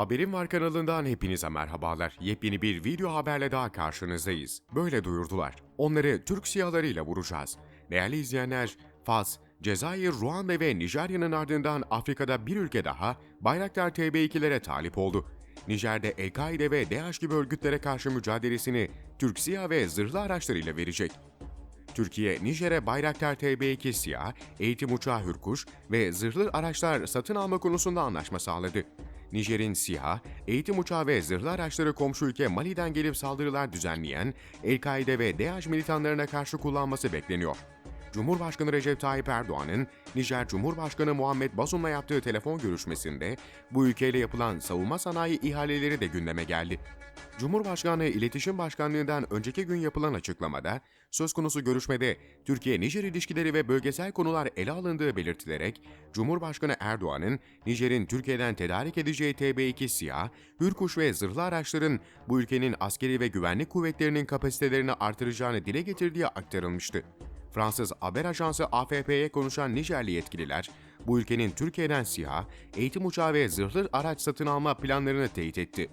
Haberim Var kanalından hepinize merhabalar. Yepyeni bir video haberle daha karşınızdayız. Böyle duyurdular. Onları Türk siyalarıyla vuracağız. Değerli izleyenler, Fas, Cezayir, Ruanda ve Nijerya'nın ardından Afrika'da bir ülke daha Bayraktar TB2'lere talip oldu. Nijer'de El-Kaide ve DAEŞ gibi örgütlere karşı mücadelesini Türk SİHA ve zırhlı araçlarıyla verecek. Türkiye, Nijer'e Bayraktar TB2 SİHA, eğitim uçağı Hürkuş ve zırhlı araçlar satın alma konusunda anlaşma sağladı. Nijer'in SİHA, eğitim uçağı ve zırhlı araçları komşu ülke Mali'den gelip saldırılar düzenleyen El-Kaide ve DAEŞ militanlarına karşı kullanması bekleniyor. Cumhurbaşkanı Recep Tayyip Erdoğan'ın Nijer Cumhurbaşkanı Muhammed Bazoum'la yaptığı telefon görüşmesinde bu ülkeyle yapılan savunma sanayi ihaleleri de gündeme geldi. Cumhurbaşkanlığı İletişim Başkanlığı'ndan önceki gün yapılan açıklamada, söz konusu görüşmede Türkiye-Nijer ilişkileri ve bölgesel konular ele alındığı belirtilerek, Cumhurbaşkanı Erdoğan'ın Nijer'in Türkiye'den tedarik edeceği TB2 SİHA, Hürkuş ve zırhlı araçların bu ülkenin askeri ve güvenlik kuvvetlerinin kapasitelerini artıracağını dile getirdiği aktarılmıştı. Fransız haber ajansı AFP'ye konuşan Nijerli yetkililer, bu ülkenin Türkiye'den SİHA, eğitim uçağı ve zırhlı araç satın alma planlarını teyit etti.